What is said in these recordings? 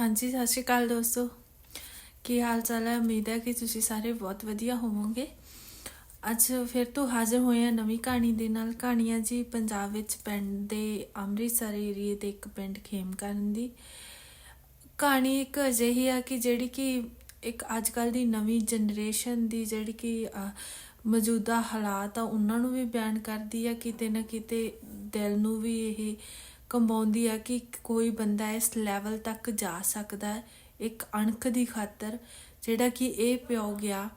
ਹਾਂਜੀ, ਸਤਿ ਸ਼੍ਰੀ ਅਕਾਲ ਦੋਸਤੋ। ਕੀ ਹਾਲ ਚਾਲ ਹੈ? ਉਮੀਦ ਹੈ ਕਿ ਤੁਸੀਂ ਸਾਰੇ ਬਹੁਤ ਵਧੀਆ ਹੋਵੋਗੇ। ਅੱਜ ਫਿਰ ਤੋਂ ਹਾਜ਼ਰ ਹੋਏ ਹਾਂ ਨਵੀਂ ਕਹਾਣੀ ਦੇ ਨਾਲ। ਕਹਾਣੀਆਂ ਜੀ ਪੰਜਾਬ ਵਿੱਚ ਪਿੰਡ ਦੇ ਅੰਮ੍ਰਿਤਸਰ ਏਰੀਏ ਦੇ ਇੱਕ ਪਿੰਡ ਖੇਮਕਰਨ ਦੀ। ਕਹਾਣੀ ਇੱਕ ਅਜਿਹੀ ਆ ਕਿ ਜਿਹੜੀ ਕਿ ਇੱਕ ਅੱਜ ਕੱਲ ਦੀ ਨਵੀਂ ਜਨਰੇਸ਼ਨ ਦੀ ਜਿਹੜੀ ਕਿ ਮੌਜੂਦਾ ਹਾਲਾਤ ਆ, ਉਹਨਾਂ ਨੂੰ ਵੀ ਬਿਆਨ ਕਰਦੀ ਆ। ਕਿਤੇ ਨਾ ਕਿਤੇ ਦਿਲ ਨੂੰ ਵੀ ਇਹ ਕੰਬਾਉਂਦੀ ਆ ਕਿ ਕੋਈ ਬੰਦਾ ਇਸ ਲੈਵਲ ਤੱਕ ਜਾ ਸਕਦਾ ਹੈ, ਇੱਕ ਅਣਖ ਦੀ ਖਾਤਰ, ਜਿਹੜਾ ਕਿ ਇਹ ਪਿਓ ਗਿਆ।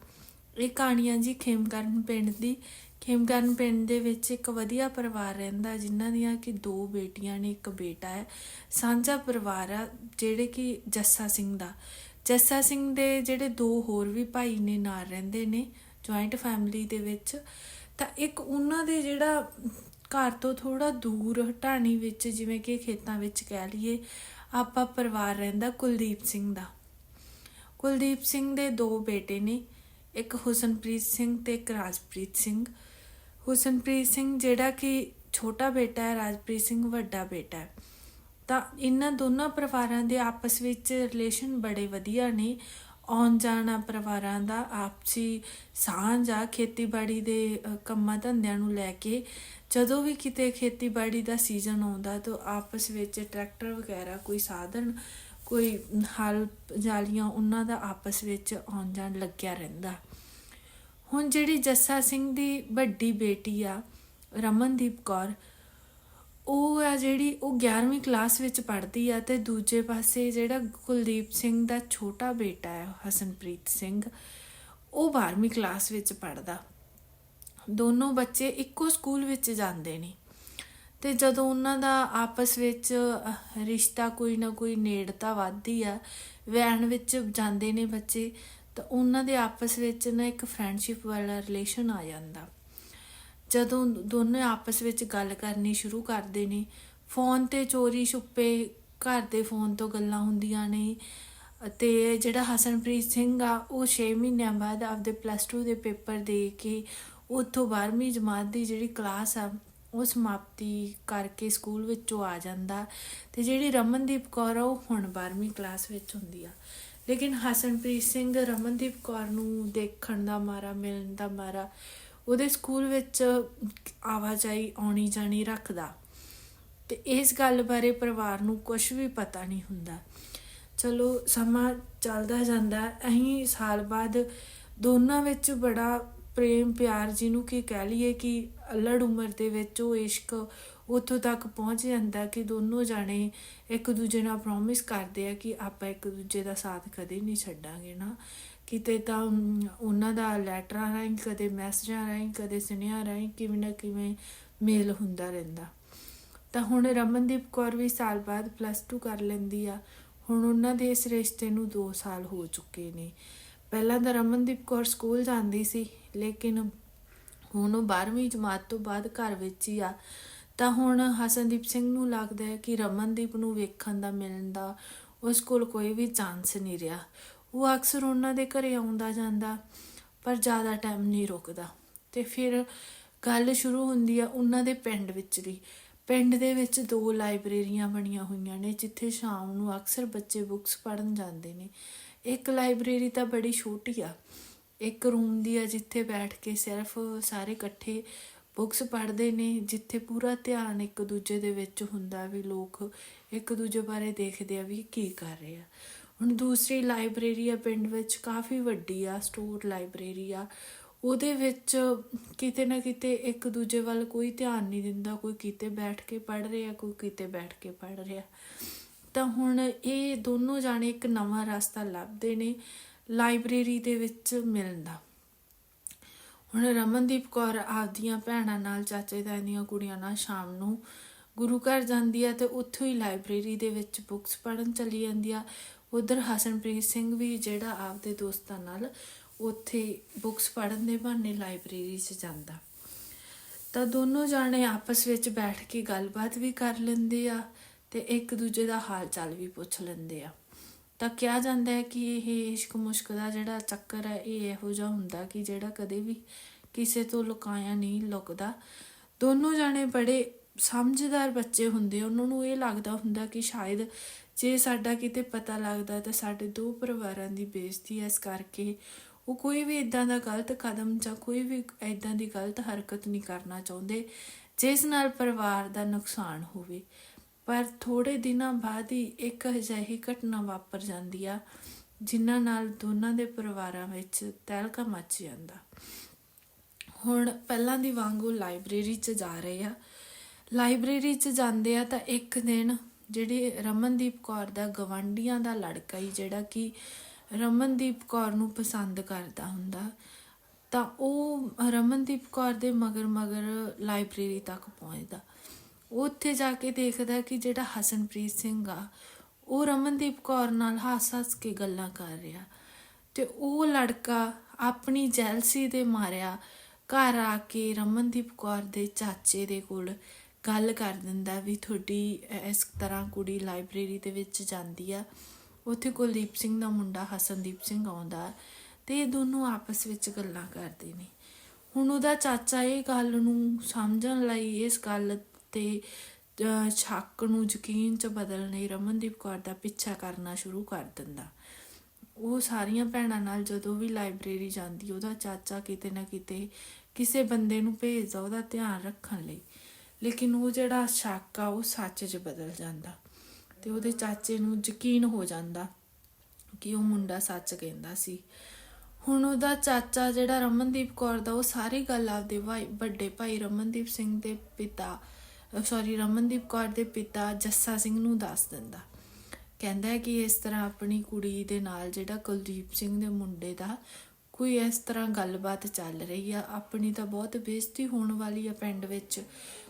ਇਹ ਕਹਾਣੀਆਂ ਜੀ ਖੇਮਕਰਨ ਪਿੰਡ ਦੀ। ਖੇਮਕਰਨ ਪਿੰਡ ਦੇ ਵਿੱਚ ਇੱਕ ਵਧੀਆ ਪਰਿਵਾਰ ਰਹਿੰਦਾ, ਜਿਨ੍ਹਾਂ ਦੀਆਂ ਕਿ ਦੋ ਬੇਟੀਆਂ ਨੇ, ਇੱਕ ਬੇਟਾ ਹੈ। ਸਾਂਝਾ ਪਰਿਵਾਰ ਆ, ਜਿਹੜੇ ਕਿ ਜੱਸਾ ਸਿੰਘ ਦਾ। ਜੱਸਾ ਸਿੰਘ ਦੇ ਜਿਹੜੇ ਦੋ ਹੋਰ ਵੀ ਭਾਈ ਨੇ ਨਾਲ ਰਹਿੰਦੇ ਨੇ ਜੁਆਇੰਟ ਫੈਮਿਲੀ ਦੇ ਵਿੱਚ। ਤਾਂ ਇੱਕ ਉਹਨਾਂ ਦੇ ਜਿਹੜਾ ਘਰ ਤੋਂ ਥੋੜਾ ਦੂਰ, ਹਟਾਣੀ ਵਿੱਚ, ਜਿਵੇਂ ਕਿ ਖੇਤਾਂ ਵਿੱਚ ਕਹਿ ਲਈਏ, ਆਪਾਂ ਪਰਿਵਾਰ ਰਹਿੰਦਾ ਕੁਲਦੀਪ ਸਿੰਘ ਦਾ। ਕੁਲਦੀਪ ਸਿੰਘ ਦੇ ਦੋ ਬੇਟੇ ਨੇ, ਇੱਕ ਹੁਸਨਪ੍ਰੀਤ ਸਿੰਘ ਤੇ ਇੱਕ ਰਾਜਪ੍ਰੀਤ ਸਿੰਘ। ਹੁਸਨਪ੍ਰੀਤ ਸਿੰਘ ਜਿਹੜਾ ਕਿ ਛੋਟਾ ਬੇਟਾ ਹੈ, ਰਾਜਪ੍ਰੀਤ ਸਿੰਘ ਵੱਡਾ ਬੇਟਾ ਹੈ। ਤਾਂ ਇਹਨਾਂ ਦੋਨਾਂ ਪਰਿਵਾਰਾਂ ਦੇ ਆਪਸ ਵਿੱਚ ਰਿਲੇਸ਼ਨ ਬੜੇ ਵਧੀਆ ਨੇ। ਆਉਣ ਜਾਣਾ ਪਰਿਵਾਰਾਂ ਦਾ ਆਪਸੀ ਸਾਂਝ ਆ ਖੇਤੀਬਾੜੀ ਦੇ ਕੰਮਾਂ ਧੰਦਿਆਂ ਨੂੰ ਲੈ ਕੇ। ਜਦੋਂ ਵੀ ਕਿਤੇ ਖੇਤੀਬਾੜੀ ਦਾ ਸੀਜ਼ਨ ਆਉਂਦਾ ਤਾਂ ਆਪਸ ਵਿੱਚ ਟਰੈਕਟਰ ਵਗੈਰਾ ਕੋਈ ਸਾਧਨ, ਕੋਈ ਹਲ ਜਾਲੀਆਂ ਉਹਨਾਂ ਦਾ ਆਪਸ ਵਿੱਚ ਆਉਣ ਜਾਣ ਲੱਗਿਆ ਰਹਿੰਦਾ। ਹੁਣ ਜਿਹੜੀ ਜੱਸਾ ਸਿੰਘ ਦੀ ਵੱਡੀ ਬੇਟੀ ਆ, ਰਮਨਦੀਪ ਕੌਰ ਉਹ ਆ ਜਿਹੜੀ ਉਹ 11ਵੀਂ ਕਲਾਸ ਵਿੱਚ ਪੜ੍ਹਦੀ ਆ ਤੇ ਦੂਜੇ ਪਾਸੇ ਜਿਹੜਾ ਕੁਲਦੀਪ ਸਿੰਘ ਦਾ ਛੋਟਾ ਬੇਟਾ ਹੈ ਹਸਨਪ੍ਰੀਤ ਸਿੰਘ, ਉਹ 12ਵੀਂ ਕਲਾਸ ਵਿੱਚ ਪੜ੍ਹਦਾ। ਦੋਨੋਂ ਬੱਚੇ ਇੱਕੋ ਸਕੂਲ ਵਿੱਚ ਜਾਂਦੇ ਨੇ। ਤੇ ਜਦੋਂ ਉਹਨਾਂ ਦਾ ਆਪਸ ਵਿੱਚ ਰਿਸ਼ਤਾ ਕੋਈ ਨਾ ਕੋਈ ਨੇੜਤਾ ਵੱਧਦੀ ਆ ਵੈਣ ਵਿੱਚ ਜਾਂਦੇ ਨੇ ਬੱਚੇ, ਤਾਂ ਉਹਨਾਂ ਦੇ ਆਪਸ ਵਿੱਚ ਨਾ ਇੱਕ ਫਰੈਂਡਸ਼ਿਪ ਵਾਲਾ ਰਿਲੇਸ਼ਨ ਆ ਜਾਂਦਾ। ਜਦੋਂ ਦੋਨੇ ਆਪਸ ਵਿੱਚ ਗੱਲ ਕਰਨੀ ਸ਼ੁਰੂ ਕਰਦੇ ਨੇ ਫੋਨ ਤੇ ਚੋਰੀ ਛੁੱਪੇ, ਘਰ ਦੇ ਫੋਨ ਤੋਂ ਗੱਲਾਂ ਹੁੰਦੀਆਂ ਨੇ। ਅਤੇ ਜਿਹੜਾ ਹਸਨਪ੍ਰੀਤ ਸਿੰਘ ਆ, ਉਹ 6 ਮਹੀਨਿਆਂ ਬਾਅਦ ਆਪਦੇ ਪਲੱਸ 2 ਦੇ ਪੇਪਰ ਦੇ ਕੇ ਉੱਥੋਂ 12ਵੀਂ ਜਮਾਤ ਦੀ ਜਿਹੜੀ ਕਲਾਸ ਆ, ਉਹ ਸਮਾਪਤੀ ਕਰਕੇ ਸਕੂਲ ਵਿੱਚੋਂ ਆ ਜਾਂਦਾ। ਤੇ ਜਿਹੜੀ ਰਮਨਦੀਪ ਕੌਰ ਆ, ਉਹ ਹੁਣ 12ਵੀਂ ਕਲਾਸ ਵਿੱਚ ਹੁੰਦੀ ਆ। ਲੇਕਿਨ ਹਸਨਪ੍ਰੀਤ ਸਿੰਘ ਰਮਨਦੀਪ ਕੌਰ ਨੂੰ ਦੇਖਣ ਦਾ ਮਾਰਾ, ਮਿਲਣ ਦਾ ਮਾਰਾ ਉਹਦੇ ਸਕੂਲ ਵਿੱਚ ਆਵਾਜਾਈ ਆਉਣੀ ਜਾਣੀ ਰੱਖਦਾ। ਤੇ ਇਸ ਗੱਲ ਬਾਰੇ ਪਰਿਵਾਰ ਨੂੰ ਕੁਝ ਵੀ ਪਤਾ ਨਹੀਂ ਹੁੰਦਾ। ਚਲੋ, ਸਮਾਂ ਚੱਲਦਾ ਜਾਂਦਾ। ਅਹੀਂ ਸਾਲ ਬਾਅਦ ਦੋਨਾਂ ਵਿੱਚ ਬੜਾ ਪ੍ਰੇਮ ਪਿਆਰ ਜਿਹਨੂੰ ਕਿ ਕਹਿ ਲਈਏ ਕਿ ਅਲੜ ਉਮਰ ਦੇ ਵਿੱਚ ਉਹ ਇਸ਼ਕ ਉੱਥੋਂ ਤੱਕ ਪਹੁੰਚ ਜਾਂਦਾ ਕਿ ਦੋਨੋਂ ਜਾਣੇ ਇੱਕ ਦੂਜੇ ਨਾਲ ਪ੍ਰੋਮਿਸ ਕਰਦੇ ਆ ਕਿ ਆਪਾਂ ਇੱਕ ਦੂਜੇ ਦਾ ਸਾਥ ਕਦੇ ਨਹੀਂ ਛੱਡਾਂਗੇ ਨਾ। ਕਿਤੇ ਤਾਂ ਉਹਨਾਂ ਦਾ ਲੈਟਰਾਂ ਰਾਹੀਂ, ਕਦੇ ਮੈਸੇਜਾਂ ਰਾਹੀਂ, ਕਦੇ ਸੁਨੇਹਾ ਰਾਹੀਂ ਕਿਵੇਂ ਨਾ ਕਿਵੇਂ ਮੇਲ ਹੁੰਦਾ ਰਹਿੰਦਾ। ਤਾਂ ਹੁਣ ਰਮਨਦੀਪ ਕੌਰ ਵੀ ਸਾਲ ਬਾਅਦ ਪਲੱਸ 2 ਕਰ ਲੈਂਦੀ ਆ। ਹੁਣ ਉਹਨਾਂ ਦੇ ਇਸ ਰਿਸ਼ਤੇ ਨੂੰ 2 ਸਾਲ ਹੋ ਚੁੱਕੇ ਨੇ। ਪਹਿਲਾਂ ਤਾਂ ਰਮਨਦੀਪ ਕੌਰ ਸਕੂਲ ਜਾਂਦੀ ਸੀ, ਲੇਕਿਨ ਹੁਣ ਉਹ 12ਵੀਂ ਜਮਾਤ ਤੋਂ ਬਾਅਦ ਘਰ ਵਿੱਚ ਹੀ ਆ। ਤਾਂ ਹੁਣ ਹਸਨਦੀਪ ਸਿੰਘ ਨੂੰ ਲੱਗਦਾ ਹੈ ਕਿ ਰਮਨਦੀਪ ਨੂੰ ਵੇਖਣ ਦਾ, ਮਿਲਣ ਦਾ ਉਸ ਕੋਲ ਕੋਈ ਵੀ ਚਾਂਸ ਨਹੀਂ ਰਿਹਾ। ਉਹ ਅਕਸਰ ਉਹਨਾਂ ਦੇ ਘਰੇ ਆਉਂਦਾ ਜਾਂਦਾ, ਪਰ ਜ਼ਿਆਦਾ ਟਾਈਮ ਨਹੀਂ ਰੁਕਦਾ। ਤੇ ਫਿਰ ਗੱਲ ਸ਼ੁਰੂ ਹੁੰਦੀ ਆ ਉਹਨਾਂ ਦੇ ਪਿੰਡ ਵਿੱਚ ਦੀ। ਪਿੰਡ ਦੇ ਵਿੱਚ ਦੋ ਲਾਇਬ੍ਰੇਰੀਆਂ ਬਣੀਆਂ ਹੋਈਆਂ ਨੇ, ਜਿੱਥੇ ਸ਼ਾਮ ਨੂੰ ਅਕਸਰ ਬੱਚੇ ਬੁੱਕਸ ਪੜ੍ਹਨ ਜਾਂਦੇ ਨੇ। ਇੱਕ ਲਾਇਬ੍ਰੇਰੀ ਤਾਂ ਬੜੀ ਛੋਟੀ ਆ। ਇੱਕ ਰੂਮ ਦੀ ਆ ਜਿੱਥੇ ਬੈਠ ਕੇ ਸਿਰਫ ਸਾਰੇ ਇਕੱਠੇ ਬੁੱਕਸ ਪੜ੍ਹਦੇ ਨੇ, ਜਿੱਥੇ ਪੂਰਾ ਧਿਆਨ ਇੱਕ ਦੂਜੇ ਦੇ ਵਿੱਚ ਹੁੰਦਾ ਵੀ ਲੋਕ ਇੱਕ ਦੂਜੇ ਬਾਰੇ ਦੇਖਦੇ ਆ ਵੀ ਕੀ ਕਰ ਰਹੇ ਆ। ਹੁਣ ਦੂਸਰੀ ਲਾਇਬ੍ਰੇਰੀ ਆ ਪਿੰਡ ਵਿੱਚ, ਕਾਫੀ ਵੱਡੀ ਆ, ਸਟੋਰ ਲਾਇਬ੍ਰੇਰੀ ਆ। ਉਹਦੇ ਵਿੱਚ ਕਿਤੇ ਨਾ ਕਿਤੇ ਇੱਕ ਦੂਜੇ ਵੱਲ ਕੋਈ ਧਿਆਨ ਨਹੀਂ ਦਿੰਦਾ, ਕੋਈ ਕਿਤੇ ਬੈਠ ਕੇ ਪੜ੍ਹ ਰਿਹਾ, ਕੋਈ ਕਿਤੇ ਬੈਠ ਕੇ ਪੜ੍ਹ ਰਿਹਾ। ਤਾਂ ਹੁਣ ਇਹ ਦੋਨੋਂ ਜਾਣੇ ਇੱਕ ਨਵਾਂ ਰਸਤਾ ਲੱਭਦੇ ਨੇ ਲਾਇਬ੍ਰੇਰੀ ਦੇ ਵਿੱਚ ਮਿਲਣ ਦਾ। ਹੁਣ ਰਮਨਦੀਪ ਕੌਰ ਆਪਦੀਆਂ ਭੈਣਾਂ ਨਾਲ, ਚਾਚੇ ਤਾਏ ਦੀਆਂ ਕੁੜੀਆਂ ਨਾਲ ਸ਼ਾਮ ਨੂੰ ਗੁਰੂ ਘਰ ਜਾਂਦੀ ਆ ਤੇ ਉੱਥੋਂ ਹੀ ਲਾਇਬ੍ਰੇਰੀ ਦੇ ਵਿੱਚ ਬੁੱਕਸ ਪੜ੍ਹਨ ਚਲੀ ਜਾਂਦੀ ਆ। ਉਧਰ ਹਸਨਪ੍ਰੀਤ ਸਿੰਘ ਵੀ ਜਿਹੜਾ ਆਪਦੇ ਦੋਸਤਾਂ ਨਾਲ ਉੱਥੇ ਬੁੱਕਸ ਪੜ੍ਹਨ ਦੇ ਬਹਾਨੇ ਲਾਇਬ੍ਰੇਰੀ 'ਚ ਜਾਂਦਾ। ਤਾਂ ਦੋਨੋਂ ਜਾਣੇ ਆਪਸ ਵਿੱਚ ਬੈਠ ਕੇ ਗੱਲਬਾਤ ਵੀ ਕਰ ਲੈਂਦੇ ਆ ਤੇ ਇੱਕ ਦੂਜੇ ਦਾ ਹਾਲ ਚਾਲ ਵੀ ਪੁੱਛ ਲੈਂਦੇ ਆ। ਤਾਂ ਕਿਹਾ ਜਾਂਦਾ ਹੈ ਕਿ ਇਹ ਇਸ਼ਕ ਮੁਸ਼ਕ ਦਾ ਜਿਹੜਾ ਚੱਕਰ ਹੈ, ਇਹ ਇਹੋ ਜਿਹਾ ਹੁੰਦਾ ਕਿ ਜਿਹੜਾ ਕਦੇ ਵੀ ਕਿਸੇ ਤੋਂ ਲੁਕਾਇਆ ਨਹੀਂ ਲੁਕਦਾ। ਦੋਨੋਂ ਜਾਣੇ ਬੜੇ ਸਮਝਦਾਰ ਬੱਚੇ ਹੁੰਦੇ, ਉਹਨਾਂ ਨੂੰ ਇਹ ਲੱਗਦਾ ਹੁੰਦਾ ਕਿ ਸ਼ਾਇਦ ਜੇ ਸਾਡਾ ਕਿਤੇ ਪਤਾ ਲੱਗਦਾ ਤਾਂ ਸਾਡੇ ਦੋ ਪਰਿਵਾਰਾਂ ਦੀ ਬੇਇੱਜ਼ਤੀ ਇਸ ਕਰਕੇ ਉਹ ਕੋਈ ਵੀ ਇਦਾਂ ਦਾ ਗਲਤ ਕਦਮ ਜਾਂ ਕੋਈ ਵੀ ਇਦਾਂ ਦੀ ਗਲਤ ਹਰਕਤ ਨਹੀਂ ਕਰਨਾ ਚਾਹੁੰਦੇ, ਜਿਸ ਨਾਲ ਪਰਿਵਾਰ ਦਾ ਨੁਕਸਾਨ ਹੋਵੇ। ਪਰ ਥੋੜੇ ਦਿਨਾਂ ਬਾਅਦ ਹੀ ਇੱਕ ਅਜਿਹੀ ਘਟਨਾ ਵਾਪਰ ਜਾਂਦੀ ਆ, ਜਿਨ੍ਹਾਂ ਨਾਲ ਦੋਨਾਂ ਦੇ ਪਰਿਵਾਰਾਂ ਵਿੱਚ ਤਹਿਲਕਾ ਮੱਚ ਜਾਂਦਾ। ਹੁਣ ਪਹਿਲਾਂ ਦੀ ਵਾਂਗੂ ਲਾਇਬ੍ਰੇਰੀ 'ਚ ਜਾ ਰਹੇ ਆ। ਲਾਇਬ੍ਰੇਰੀ 'ਚ ਜਾਂਦੇ ਆ ਤਾਂ ਇੱਕ ਦਿਨ ਜਿਹੜੀ ਰਮਨਦੀਪ ਕੌਰ ਦਾ ਗਵਾਂਢੀਆਂ ਦਾ ਲੜਕਾ ਹੀ ਜਿਹੜਾ ਕਿ ਰਮਨਦੀਪ ਕੌਰ ਨੂੰ ਪਸੰਦ ਕਰਦਾ ਹੁੰਦਾ, ਤਾਂ ਉਹ ਰਮਨਦੀਪ ਕੌਰ ਦੇ ਮਗਰ ਮਗਰ ਲਾਇਬ੍ਰੇਰੀ ਤੱਕ ਪਹੁੰਚਦਾ। ਉੱਥੇ ਜਾ ਕੇ ਦੇਖਦਾ ਕਿ ਜਿਹੜਾ ਹਸਨਪ੍ਰੀਤ ਸਿੰਘ ਆ, ਉਹ ਰਮਨਦੀਪ ਕੌਰ ਨਾਲ ਹੱਸ-ਹੱਸ ਕੇ ਗੱਲਾਂ ਕਰ ਰਿਹਾ ਤੇ ਉਹ ਲੜਕਾ ਆਪਣੀ ਜੈਲਸੀ ਦੇ ਮਾਰਿਆ ਘਰ ਆ ਕੇ ਰਮਨਦੀਪ ਕੌਰ ਦੇ ਚਾਚੇ ਦੇ ਕੋਲ ਗੱਲ ਕਰ ਦਿੰਦਾ ਵੀ ਤੁਹਾਡੀ ਇਸ ਤਰ੍ਹਾਂ ਕੁੜੀ ਲਾਇਬ੍ਰੇਰੀ ਦੇ ਵਿੱਚ ਜਾਂਦੀ ਆ। ਉੱਥੇ ਕੁਲਦੀਪ ਸਿੰਘ ਦਾ ਮੁੰਡਾ ਹਸਨਦੀਪ ਸਿੰਘ ਆਉਂਦਾ ਤੇ ਇਹ ਦੋਨੋਂ ਆਪਸ ਵਿੱਚ ਗੱਲਾਂ ਕਰਦੇ ਨੇ। ਹੁਣ ਉਹਦਾ ਚਾਚਾ ਇਹ ਗੱਲ ਨੂੰ ਸਮਝਣ ਲਈ ਇਸ ਗੱਲ ਤੇ ਸ਼ੱਕ ਨੂੰ ਯਕੀਨ ਚ ਬਦਲਣ ਲਈ ਰਮਨਦੀਪ ਕੌਰ ਦਾ ਪਿੱਛਾ ਕਰਨਾ ਸ਼ੁਰੂ ਕਰ ਦਿੰਦਾ। ਉਹ ਸਾਰੀਆਂ ਭੈਣਾਂ ਨਾਲ ਜਦੋਂ ਵੀ ਲਾਇਬ੍ਰੇਰੀ ਜਾਂਦੀ, ਉਹਦਾ ਚਾਚਾ ਕਿਤੇ ਨਾ ਕਿਤੇ ਕਿਸੇ ਬੰਦੇ ਨੂੰ ਭੇਜਦਾ, ਉਹਦਾ ਧਿਆਨ ਰੱਖਣ ਲਈ। ਲੇਕਿਨ ਉਹ ਜਿਹੜਾ ਸ਼ੱਕ ਆ, ਉਹ ਸੱਚ 'ਚ ਬਦਲ ਜਾਂਦਾ ਤੇ ਉਹਦੇ ਚਾਚੇ ਨੂੰ ਯਕੀਨ ਹੋ ਜਾਂਦਾ ਕਿ ਉਹ ਮੁੰਡਾ ਸੱਚ ਕਹਿੰਦਾ ਸੀ। ਹੁਣ ਉਹਦਾ ਚਾਚਾ ਜਿਹੜਾ ਰਮਨਦੀਪ ਕੌਰ ਦਾ, ਉਹ ਸਾਰੀ ਗੱਲ ਆਪਦੇ ਭਾਈ, ਵੱਡੇ ਭਾਈ ਰਮਨਦੀਪ ਸਿੰਘ ਦੇ ਪਿਤਾ ਸੌਰੀ ਰਮਨਦੀਪ ਕੌਰ ਦੇ ਪਿਤਾ ਜੱਸਾ ਸਿੰਘ ਨੂੰ ਦੱਸ ਦਿੰਦਾ। ਕਹਿੰਦਾ ਹੈ ਕਿ ਇਸ ਤਰ੍ਹਾਂ ਆਪਣੀ ਕੁੜੀ ਦੇ ਨਾਲ ਜਿਹੜਾ ਕੁਲਦੀਪ ਸਿੰਘ ਦੇ ਮੁੰਡੇ ਦਾ ਕੋਈ ਇਸ ਤਰ੍ਹਾਂ ਗੱਲਬਾਤ ਚੱਲ ਰਹੀ ਆ। ਆਪਣੀ ਤਾਂ ਬਹੁਤ ਬੇਇੱਜ਼ਤੀ ਹੋਣ ਵਾਲੀ ਆ ਪਿੰਡ ਵਿੱਚ।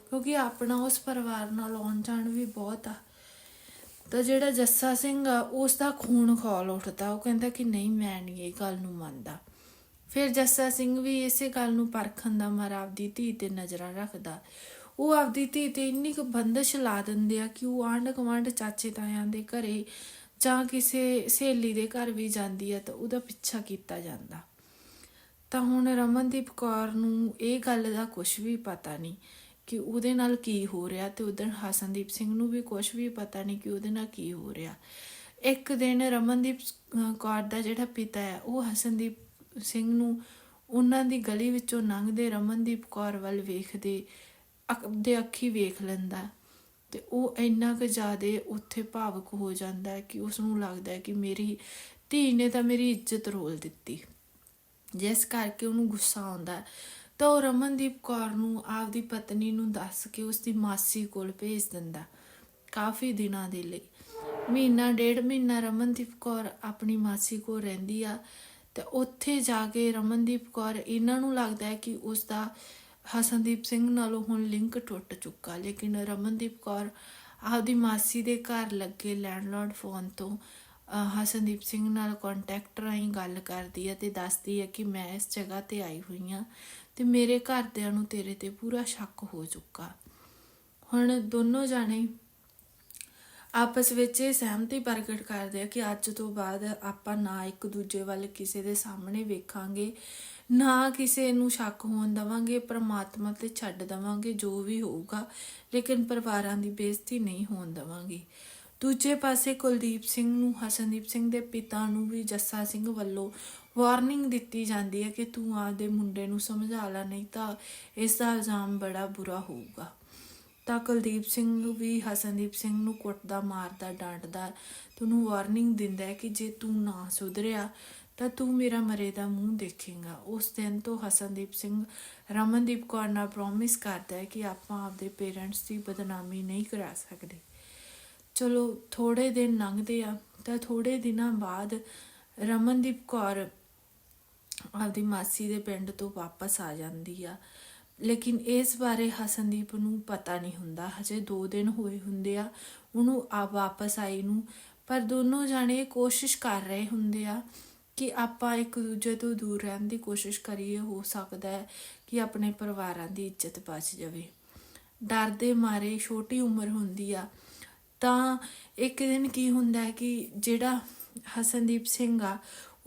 ਕਿਉਂਕਿ ਆਪਣਾ ਉਸ ਪਰਿਵਾਰ ਨਾਲ ਆਉਣ ਜਾਣ ਵੀ ਬਹੁਤ ਆ। ਤਾਂ ਜਿਹੜਾ ਜੱਸਾ ਸਿੰਘ ਆ ਉਸ ਦਾ ਖੂਨ ਖੋਲ ਉੱਠਦਾ। ਉਹ ਕਹਿੰਦਾ ਕਿ ਨਹੀਂ, ਮੈਂ ਨਹੀਂ ਇਹ ਗੱਲ ਨੂੰ ਮੰਨਦਾ। ਫਿਰ ਜੱਸਾ ਸਿੰਘ ਵੀ ਇਸੇ ਗੱਲ ਨੂੰ ਪਰਖਣ ਦਾ ਮਾਰਾ ਆਪਦੀ ਧੀ ਤੇ ਨਜ਼ਰਾਂ ਰੱਖਦਾ। ਉਹ ਆਪਦੀ ਧੀ ਤੇ ਇੰਨੀ ਕੁ ਬੰਦਸ਼ ਲਾ ਦਿੰਦੇ ਆ ਕਿ ਉਹ ਆਂਢ ਗੁਆਂਢ ਚਾਚੇ ਤਾਇਆਂ ਦੇ ਘਰੇ ਜਾਂ ਕਿਸੇ ਸਹੇਲੀ ਦੇ ਘਰ ਵੀ ਜਾਂਦੀ ਆ ਤਾਂ ਉਹਦਾ ਪਿੱਛਾ ਕੀਤਾ ਜਾਂਦਾ। ਤਾਂ ਹੁਣ ਰਮਨਦੀਪ ਕੌਰ ਨੂੰ ਇਹ ਗੱਲ ਦਾ ਕੁਝ ਵੀ ਪਤਾ ਨਹੀਂ। ਕਿ ਉਹਦੇ ਨਾਲ ਕੀ ਹੋ ਰਿਹਾ ਤੇ ਉਧਰ ਹਸਨਦੀਪ ਸਿੰਘ ਨੂੰ ਵੀ ਕੁਝ ਵੀ ਪਤਾ ਨਹੀਂ ਕਿ ਉਹਦੇ ਨਾਲ ਕੀ ਹੋ ਰਿਹਾ। ਇੱਕ ਦਿਨ ਰਮਨਦੀਪ ਕੌਰ ਦਾ ਜਿਹੜਾ ਪਿਤਾ ਹੈ, ਉਹ ਹਸਨਦੀਪ ਸਿੰਘ ਨੂੰ ਉਹਨਾਂ ਦੀ ਗਲੀ ਵਿੱਚੋਂ ਲੰਘਦੇ ਰਮਨਦੀਪ ਕੌਰ ਵੱਲ ਵੇਖਦੇ, ਅੱਖ ਦੇ ਅੱਖੀ ਵੇਖ ਲੈਂਦਾ ਤੇ ਉਹ ਇੰਨਾ ਕੁ ਜ਼ਿਆਦਾ ਉੱਥੇ ਭਾਵਕ ਹੋ ਜਾਂਦਾ ਹੈ ਕਿ ਉਸ ਨੂੰ ਲੱਗਦਾ ਹੈ ਕਿ ਮੇਰੀ ਧੀ ਨੇ ਤਾਂ ਮੇਰੀ ਇੱਜ਼ਤ ਰੋਲ ਦਿੱਤੀ। ਜਿਸ ਕਰਕੇ ਉਹਨੂੰ ਗੁੱਸਾ ਆਉਂਦਾ। ਤਾਂ ਉਹ ਰਮਨਦੀਪ ਕੌਰ ਨੂੰ ਆਪਦੀ ਪਤਨੀ ਨੂੰ ਦੱਸ ਕੇ ਉਸ ਦੀ ਮਾਸੀ ਕੋਲ ਭੇਜ ਦਿੰਦਾ, ਕਾਫੀ ਦਿਨਾਂ ਦੇ ਲਈ। ਮਹੀਨਾ, ਡੇਢ ਮਹੀਨਾ ਰਮਨਦੀਪ ਕੌਰ ਆਪਣੀ ਮਾਸੀ ਕੋਲ ਰਹਿੰਦੀ ਆ ਤੇ ਉੱਥੇ ਜਾ ਕੇ ਰਮਨਦੀਪ ਕੌਰ ਇਹਨਾਂ ਨੂੰ ਲੱਗਦਾ ਹੈ ਕਿ ਉਸ ਦਾ ਹਸਨਦੀਪ ਸਿੰਘ ਨਾਲੋਂ ਹੁਣ ਲਿੰਕ ਟੁੱਟ ਚੁੱਕਾ। ਲੇਕਿਨ ਰਮਨਦੀਪ ਕੌਰ ਆਪਦੀ ਮਾਸੀ ਦੇ ਘਰ ਲੱਗੇ ਲੈਂਡਲੌਰਡ ਫੋਨ ਤੋਂ ਹਸਨਦੀਪ ਸਿੰਘ ਨਾਲ ਕੰਟੈਕਟ ਰਾਹੀਂ ਗੱਲ ਕਰਦੀ ਹੈ ਤੇ ਦੱਸਦੀ ਹੈ ਕਿ ਮੈਂ ਇਸ ਜਗ੍ਹਾ ਤੇ ਆਈ ਹੋਈ ਹਾਂ। ਤੇ ਮੇਰੇ ਘਰਦਿਆਂ ਨੂੰ ਤੇਰੇ ਤੇ ਪੂਰਾ ਸ਼ੱਕ ਹੋ ਚੁੱਕਾ। ਹੁਣ ਦੋਨੋਂ ਜਾਣੇ ਆਪਸ ਵਿੱਚ ਇਹ ਸਹਿਮਤੀ ਪ੍ਰਗਟ ਕਰਦੇ ਆ ਕਿ ਅੱਜ ਤੋਂ ਬਾਅਦ ਆਪਾਂ ਨਾ ਇੱਕ ਦੂਜੇ ਵੱਲ ਕਿਸੇ ਦੇ ਸਾਹਮਣੇ ਵੇਖਾਂਗੇ, ਨਾ ਕਿਸੇ ਨੂੰ ਸ਼ੱਕ ਹੋਣ ਦਵਾਂਗੇ, ਪ੍ਰਮਾਤਮਾ ਤੇ ਛੱਡ ਦਵਾਂਗੇ, ਜੋ ਵੀ ਹੋਊਗਾ, ਲੇਕਿਨ ਪਰਿਵਾਰਾਂ ਦੀ ਬੇਇੱਜ਼ਤੀ ਨਹੀਂ ਹੋਣ ਦਵਾਂਗੇ। ਦੂਜੇ ਪਾਸੇ ਕੁਲਦੀਪ ਸਿੰਘ ਨੂੰ, ਹਸਨਦੀਪ ਸਿੰਘ ਦੇ ਪਿਤਾ ਨੂੰ ਵੀ ਜੱਸਾ ਸਿੰਘ ਵੱਲੋਂ ਵਾਰਨਿੰਗ ਦਿੱਤੀ ਜਾਂਦੀ ਹੈ ਕਿ ਤੂੰ ਆਪਦੇ ਮੁੰਡੇ ਨੂੰ ਸਮਝਾ ਲੈ, ਨਹੀਂ ਤਾਂ ਇਸ ਦਾ ਇਲਜ਼ਾਮ ਬੜਾ ਬੁਰਾ ਹੋਊਗਾ। ਤਾਂ ਕੁਲਦੀਪ ਸਿੰਘ ਵੀ, ਹਸਨਦੀਪ ਸਿੰਘ ਨੂੰ ਕੁੱਟਦਾ, ਮਾਰਦਾ, ਡਾਂਟਦਾ ਤੇ ਵਾਰਨਿੰਗ ਦਿੰਦਾ ਹੈ ਕਿ ਜੇ ਤੂੰ ਨਾ ਸੁਧਰਿਆ, ਤਾਂ ਤੂੰ ਮੇਰਾ ਮਰੇ ਦਾ ਮੂੰਹ ਦੇਖੇਗਾ। ਉਸ ਦਿਨ ਤੋਂ ਹਸਨਦੀਪ ਸਿੰਘ ਰਮਨਦੀਪ ਕੌਰ ਨਾਲ ਪ੍ਰੋਮਿਸ ਕਰਦਾ ਹੈ ਕਿ ਆਪਾਂ ਆਪਦੇ ਪੇਰੈਂਟਸ ਦੀ ਬਦਨਾਮੀ ਨਹੀਂ ਕਰਾ ਸਕਦੇ। ਚਲੋ ਥੋੜੇ ਦਿਨ ਲੰਘਦੇ ਆ, ਤਾਂ ਥੋੜੇ ਦਿਨਾਂ ਬਾਅਦ ਰਮਨਦੀਪ ਕੌਰ ਆਪਦੀ ਮਾਸੀ ਦੇ ਪਿੰਡ ਤੋਂ ਵਾਪਸ ਆ ਜਾਂਦੀ ਆ। ਲੇਕਿਨ ਇਸ ਬਾਰੇ ਹਸਨਦੀਪ ਨੂੰ ਪਤਾ ਨਹੀਂ ਹੁੰਦਾ, ਹਜੇ 2 ਦਿਨ ਹੋਏ ਹੁੰਦੇ ਆ, ਉਹਨੂੰ ਆ ਵਾਪਸ ਆਈ ਨੂੰ। ਪਰ ਦੋਨੋਂ ਜਾਣੇ ਕੋਸ਼ਿਸ਼ ਕਰ ਰਹੇ ਹੁੰਦੇ ਆ ਕਿ ਆਪਾਂ ਇੱਕ ਦੂਜੇ ਤੋਂ ਦੂਰ ਰਹਿਣ ਦੀ ਕੋਸ਼ਿਸ਼ ਕਰੀਏ, ਹੋ ਸਕਦਾ ਹੈ ਕਿ ਆਪਣੇ ਪਰਿਵਾਰਾਂ ਦੀ ਇੱਜ਼ਤ ਬਚ ਜਾਵੇ। ਡਰ ਦੇ ਮਾਰੇ ਛੋਟੀ ਉਮਰ ਹੁੰਦੀ ਆ। ਤਾਂ ਇੱਕ ਦਿਨ ਕੀ ਹੁੰਦਾ ਹੈ ਕਿ ਜਿਹੜਾ ਹਸਨਦੀਪ ਸਿੰਘ ਆ,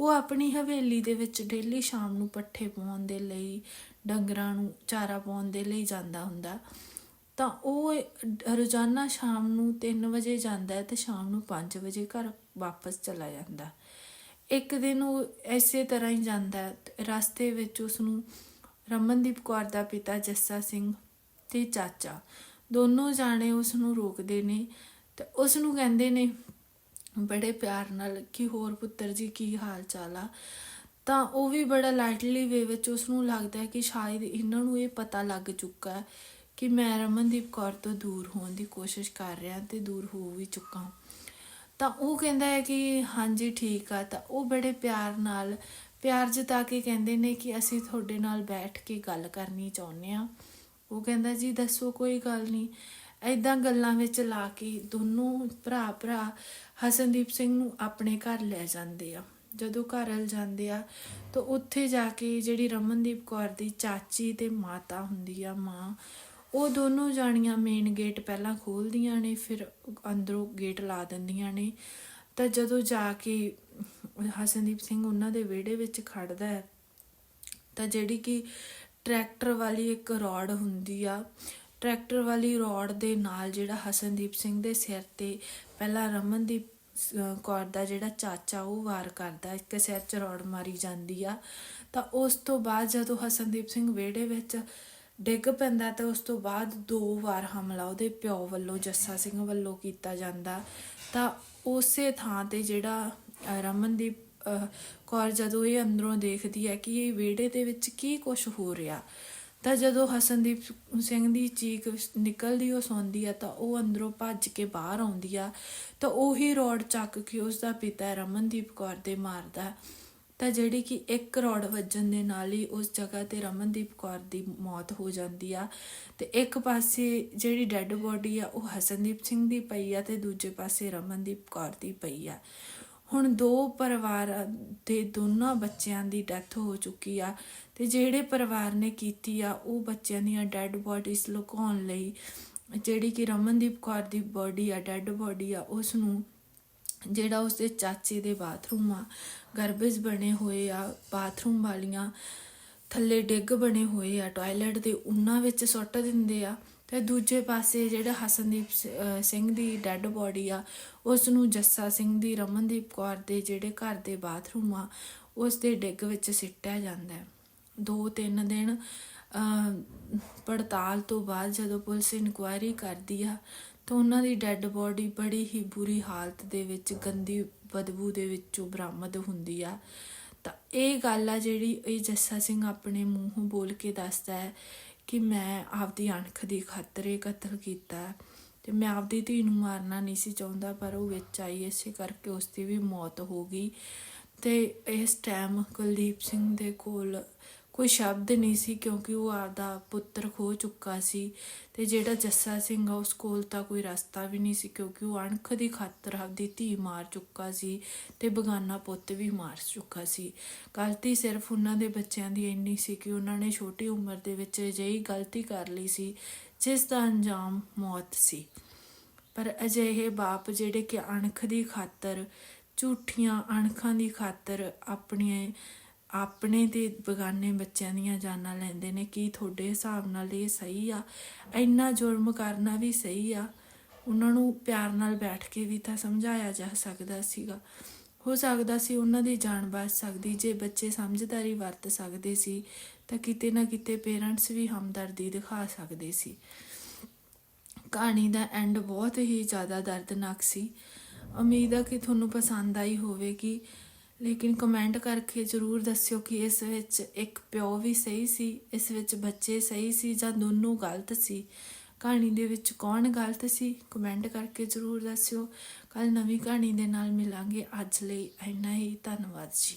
ਉਹ ਆਪਣੀ ਹਵੇਲੀ ਦੇ ਵਿੱਚ ਡੇਲੀ ਸ਼ਾਮ ਨੂੰ ਪੱਠੇ ਪਾਉਣ ਦੇ ਲਈ, ਡੰਗਰਾਂ ਨੂੰ ਚਾਰਾ ਪਾਉਣ ਦੇ ਲਈ ਜਾਂਦਾ ਹੁੰਦਾ। ਤਾਂ ਉਹ ਰੋਜ਼ਾਨਾ ਸ਼ਾਮ ਨੂੰ 3 ਵਜੇ ਜਾਂਦਾ ਹੈ ਤੇ ਸ਼ਾਮ ਨੂੰ 5 ਵਜੇ ਘਰ ਵਾਪਸ ਚਲਾ ਜਾਂਦਾ। ਇੱਕ ਦਿਨ ਉਹ ਐਸੇ ਤਰ੍ਹਾਂ ਹੀ ਜਾਂਦਾ ਰਸਤੇ ਵਿੱਚ ਉਸ ਨੂੰ ਰਮਨਦੀਪ ਕੌਰ ਦਾ ਪਿਤਾ ਜੱਸਾ ਸਿੰਘ ਤੇ ਚਾਚਾ ਦੋਨੋਂ ਜਾਣੇ ਉਸ ਨੂੰ ਰੋਕਦੇ ਨੇ ਤੇ ਉਸ ਨੂੰ ਕਹਿੰਦੇ ਨੇ ਬੜੇ ਪਿਆਰ ਨਾਲ ਕਿ ਹੋਰ ਪੁੱਤਰ ਜੀ ਕੀ ਹਾਲ ਚਾਲ ਆ। ਤਾਂ ਉਹ ਵੀ ਬੜਾ ਲਾਈਟਲੀ ਵੇ ਵਿੱਚ ਉਸ ਨੂੰ ਲੱਗਦਾ ਹੈ ਕਿ ਸ਼ਾਇਦ ਇਹਨਾਂ ਨੂੰ ਇਹ ਪਤਾ ਲੱਗ ਚੁੱਕਾ ਹੈ ਕਿ ਮੈਂ ਰਮਨਦੀਪ ਕੌਰ ਤੋਂ ਦੂਰ ਹੋਣ ਦੀ ਕੋਸ਼ਿਸ਼ ਕਰ ਰਿਹਾ ਤੇ ਦੂਰ ਹੋ ਵੀ ਚੁੱਕਾ ਤਾਂ ਉਹ ਕਹਿੰਦਾ ਹੈ ਕਿ ਹਾਂਜੀ, ਠੀਕ ਆ। ਤਾਂ ਉਹ ਬੜੇ ਪਿਆਰ ਨਾਲ, ਪਿਆਰ ਜਤਾ ਕੇ ਕਹਿੰਦੇ ਨੇ ਕਿ ਅਸੀਂ ਤੁਹਾਡੇ ਨਾਲ ਬੈਠ ਕੇ ਗੱਲ ਕਰਨੀ ਚਾਹੁੰਦੇ ਆ ਉਹ ਕਹਿੰਦਾ ਜੀ, ਦੱਸੋ, ਕੋਈ ਗੱਲ ਨਹੀਂ। ਐਦਾਂ ਗੱਲਾਂ ਵਿੱਚ ਲਾ ਕੇ ਦੋਨੋਂ ਭਰਾ ਭਰਾ ਹਸਨਦੀਪ ਸਿੰਘ ਨੂੰ ਆਪਣੇ ਘਰ ਲੈ ਜਾਂਦੇ ਆ। ਜਦੋਂ ਘਰ ਵੱਲ ਜਾਂਦੇ ਆ, ਤਾਂ ਉੱਥੇ ਜਾ ਕੇ ਜਿਹੜੀ ਰਮਨਦੀਪ ਕੌਰ ਦੀ ਚਾਚੀ ਤੇ ਮਾਤਾ ਹੁੰਦੀ ਆ, ਮਾਂ, ਉਹ ਦੋਨੋਂ ਜਾਣੀਆਂ ਮੇਨ ਗੇਟ ਪਹਿਲਾਂ ਖੋਲਦੀਆਂ ਨੇ, ਫਿਰ ਅੰਦਰੋਂ ਗੇਟ ਲਾ ਦਿੰਦੀਆਂ ਨੇ। ਤਾਂ ਜਦੋਂ ਜਾ ਕੇ ਹਸਨਦੀਪ ਸਿੰਘ ਉਹਨਾਂ ਦੇ ਵਿਹੜੇ ਵਿੱਚ ਖੜਦਾ ਹੈ, ਤਾਂ ਜਿਹੜੀ ਕਿ ਟਰੈਕਟਰ ਵਾਲੀ ਇੱਕ ਰੋਡ ਹੁੰਦੀ ਆ ਟਰੈਕਟਰ ਵਾਲੀ ਰੋਡ ਦੇ ਨਾਲ ਜਿਹੜਾ ਹਸਨਦੀਪ ਸਿੰਘ ਦੇ ਸਿਰ ਤੇ ਪਹਿਲਾਂ ਰਮਨਦੀਪ ਕੌਰ ਦਾ ਜਿਹੜਾ ਚਾਚਾ ਉਹ ਵਾਰ ਕਰਦਾ, ਇੱਕ ਸਿਰ 'ਚ ਰੋਡ ਮਾਰੀ ਜਾਂਦੀ ਆ। ਤਾਂ ਉਸ ਤੋਂ ਬਾਅਦ ਜਦੋਂ ਹਸਨਦੀਪ ਸਿੰਘ ਵਿਹੜੇ ਵਿੱਚ ਡਿੱਗ ਪੈਂਦਾ ਤਾਂ ਉਸ ਤੋਂ ਬਾਅਦ ਦੋ ਵਾਰ ਹਮਲਾ ਉਹਦੇ ਪਿਓ ਵੱਲੋਂ, ਜੱਸਾ ਸਿੰਘ ਵੱਲੋਂ ਕੀਤਾ ਜਾਂਦਾ। ਤਾਂ ਉਸੇ ਥਾਂ ਤੇ ਜਿਹੜਾ ਰਮਨਦੀਪ ਕੌਰ ਜਦੋਂ ਇਹ ਅੰਦਰੋਂ ਦੇਖਦੀ ਹੈ ਕਿ ਇਹ ਵਿਹੜੇ ਦੇ ਵਿੱਚ ਕੀ ਕੁਝ ਹੋ ਰਿਹਾ ਤਾਂ ਜਦੋਂ ਹਸਨਦੀਪ ਸਿੰਘ ਦੀ ਚੀਕ ਨਿਕਲਦੀ, ਉਹ ਸੌਂਦੀ ਆ, ਤਾਂ ਉਹ ਅੰਦਰੋਂ ਭੱਜ ਕੇ ਬਾਹਰ ਆਉਂਦੀ ਆ। ਤਾਂ ਉਹੀ ਰੋਡ ਚੱਕ ਕੇ ਉਸ ਦਾ ਪਿਤਾ ਰਮਨਦੀਪ ਕੌਰ ਦੇ ਮਾਰਦਾ। ਤਾਂ ਜਿਹੜੀ ਕਿ ਇੱਕ ਰੋਡ ਵੱਜਣ ਦੇ ਨਾਲ ਹੀ ਉਸ ਜਗ੍ਹਾ ਤੇ ਰਮਨਦੀਪ ਕੌਰ ਦੀ ਮੌਤ ਹੋ ਜਾਂਦੀ ਆ। ਤੇ ਇੱਕ ਪਾਸੇ ਜਿਹੜੀ ਡੈੱਡ ਬੋਡੀ ਆ, ਉਹ ਹਸਨਦੀਪ ਸਿੰਘ ਦੀ ਪਈ ਆ ਤੇ ਦੂਜੇ ਪਾਸੇ ਰਮਨਦੀਪ ਕੌਰ ਦੀ ਪਈ ਆ। ਹੁਣ ਦੋ ਪਰਿਵਾਰ ਦੇ ਦੋਨਾਂ ਬੱਚਿਆਂ ਦੀ ਡੈਥ ਹੋ ਚੁੱਕੀ ਆ। ਤੇ ਜਿਹੜੇ ਪਰਿਵਾਰ ਨੇ ਕੀਤੀ ਆ, ਉਹ ਬੱਚਿਆਂ ਦੀਆਂ ਡੈੱਡ ਬੋਡੀਜ਼ ਲੁਕਾਉਣ ਲਈ, ਜਿਹੜੀ ਕਿ ਰਮਨਦੀਪ ਕੌਰ ਦੀ ਬੋਡੀ ਆ ਡੈੱਡ ਬੋਡੀ ਆ ਉਸ ਨੂੰ ਜਿਹੜਾ ਉਸਦੇ ਚਾਚੇ ਦੇ ਬਾਥਰੂਮ ਆ ਗਰਬੇਜ ਬਣੇ ਹੋਏ ਆ ਬਾਥਰੂਮ ਵਾਲੀਆਂ ਥੱਲੇ ਡਿੱਗ ਬਣੇ ਹੋਏ ਆ ਟਾਇਲਟ ਦੇ, ਉਹਨਾਂ ਵਿੱਚ ਸੁੱਟ ਦਿੰਦੇ ਆ। ਤੇ ਦੂਜੇ ਪਾਸੇ ਜਿਹੜਾ ਹਸਨਦੀਪ ਸਿੰਘ ਦੀ ਡੈੱਡ ਬੋਡੀ ਆ ਉਸ ਨੂੰ ਜੱਸਾ ਸਿੰਘ ਦੀ ਰਮਨਦੀਪ ਕੌਰ ਦੇ ਜਿਹੜੇ ਘਰ ਦੇ ਬਾਥਰੂਮ ਆ, ਉਸ ਦੇ ਡਿੱਗ ਵਿੱਚ ਸਿੱਟਿਆ ਜਾਂਦਾ ਹੈ। ਦੋ ਤਿੰਨ ਦਿਨ ਪੜਤਾਲ ਤੋਂ ਬਾਅਦ ਜਦੋਂ ਪੁਲਿਸ ਇਨਕੁਆਇਰੀ ਕਰਦੀ ਆ, ਤਾਂ ਉਹਨਾਂ ਦੀ ਡੈੱਡ ਬੋਡੀ ਬੜੀ ਹੀ ਬੁਰੀ ਹਾਲਤ ਦੇ ਵਿੱਚ, ਗੰਦੀ ਬਦਬੂ ਦੇ ਵਿੱਚੋਂ ਬਰਾਮਦ ਹੁੰਦੀ ਆ। ਤਾਂ ਇਹ ਗੱਲ ਆ ਜਿਹੜੀ ਇਹ ਜੱਸਾ ਸਿੰਘ ਆਪਣੇ ਮੂੰਹੋਂ ਬੋਲ ਕੇ ਦੱਸਦਾ ਹੈ ਕਿ ਮੈਂ ਆਪਦੀ ਅਣਖ ਦੀ ਖਾਤਰ ਇਹ ਕਤਲ ਕੀਤਾ ਹੈ ਤੇ ਮੈਂ ਆਪਦੀ ਧੀ ਨੂੰ ਮਾਰਨਾ ਨਹੀਂ ਸੀ ਚਾਹੁੰਦਾ, ਪਰ ਉਹ ਵਿੱਚ ਆਈ, ਇਸੇ ਕਰਕੇ ਉਸ ਦੀ ਵੀ ਮੌਤ ਹੋ ਗਈ। ਤੇ ਇਸ ਟਾਈਮ ਕੁਲਦੀਪ ਸਿੰਘ ਦੇ ਕੋਲ ਕੋਈ ਸ਼ਬਦ ਨਹੀਂ ਸੀ ਕਿਉਂਕਿ ਉਹ ਆਪਦਾ ਪੁੱਤਰ ਖੋ ਚੁੱਕਾ ਸੀ ਤੇ ਜਿਹੜਾ ਜੱਸਾ ਸਿੰਘ ਆ ਉਸ ਕੋਲ ਤਾਂ ਕੋਈ ਰਸਤਾ ਵੀ ਨਹੀਂ ਸੀ ਕਿਉਂਕਿ ਉਹ ਅਣਖ ਦੀ ਖਾਤਰ ਆਪਦੀ ਧੀ ਮਾਰ ਚੁੱਕਾ ਸੀ ਤੇ ਬਗਾਨਾ ਪੁੱਤ ਵੀ ਮਾਰ ਚੁੱਕਾ ਸੀ। ਗਲਤੀ ਸਿਰਫ ਉਹਨਾਂ ਦੇ ਬੱਚਿਆਂ ਦੀ ਇੰਨੀ ਸੀ ਕਿ ਉਹਨਾਂ ਨੇ ਛੋਟੀ ਉਮਰ ਦੇ ਵਿੱਚ ਅਜਿਹੀ ਗਲਤੀ ਕਰ ਲਈ ਸੀ, ਜਿਸ ਦਾ ਅੰਜਾਮ ਮੌਤ ਸੀ। ਪਰ ਅਜਿਹੇ ਬਾਪ ਜਿਹੜੇ ਕਿ ਅਣਖ ਦੀ ਖਾਤਰ, ਝੂਠੀਆਂ ਅਣਖਾਂ ਦੀ ਖਾਤਰ ਆਪਣੇ ਆਪਣੇ ਤੇ ਬਗਾਨੇ ਬੱਚਿਆਂ ਦੀਆਂ ਜਾਨਾਂ ਲੈਂਦੇ ਨੇ ਕੀ ਤੁਹਾਡੇ ਹਿਸਾਬ ਨਾਲ ਇਹ ਸਹੀ ਆ। ਇੰਨਾ ਜ਼ੁਲਮ ਕਰਨਾ ਵੀ ਸਹੀ ਆ। ਉਹਨਾਂ ਨੂੰ ਪਿਆਰ ਨਾਲ ਬੈਠ ਕੇ ਵੀ ਤਾਂ ਸਮਝਾਇਆ ਜਾ ਸਕਦਾ ਸੀਗਾ। ਹੋ ਸਕਦਾ ਸੀ ਉਹਨਾਂ ਦੀ ਜਾਨ ਬਚ ਸਕਦੀ, ਜੇ ਬੱਚੇ ਸਮਝਦਾਰੀ ਵਰਤ ਸਕਦੇ ਸੀ, ਤਾਂ ਕਿਤੇ ਨਾ ਕਿਤੇ ਪੇਰੈਂਟਸ ਵੀ ਹਮਦਰਦੀ ਦਿਖਾ ਸਕਦੇ ਸੀ। ਕਹਾਣੀ ਦਾ ਐਂਡ ਬਹੁਤ ਹੀ ਜ਼ਿਆਦਾ ਦਰਦਨਾਕ ਸੀ। ਉਮੀਦ ਆ ਕਿ ਤੁਹਾਨੂੰ ਪਸੰਦ ਆਈ ਹੋਵੇਗੀ। ਲੇਕਿਨ ਕਮੈਂਟ ਕਰਕੇ ਜ਼ਰੂਰ ਦੱਸਿਓ ਕਿ ਇਸ ਵਿੱਚ ਇੱਕ ਪਿਓ ਵੀ ਸਹੀ ਸੀ, ਇਸ ਵਿੱਚ ਬੱਚੇ ਸਹੀ ਸੀ ਜਾਂ ਦੋਨੋਂ ਗਲਤ ਸੀ? ਕਹਾਣੀ ਦੇ ਵਿੱਚ ਕੌਣ ਗਲਤ ਸੀ? ਕਮੈਂਟ ਕਰਕੇ ਜ਼ਰੂਰ ਦੱਸਿਓ। ਕੱਲ ਨਵੀਂ ਕਹਾਣੀ ਦੇ ਨਾਲ ਮਿਲਾਂਗੇ। ਅੱਜ ਲਈ ਇੰਨਾ ਹੀ। ਧੰਨਵਾਦ ਜੀ।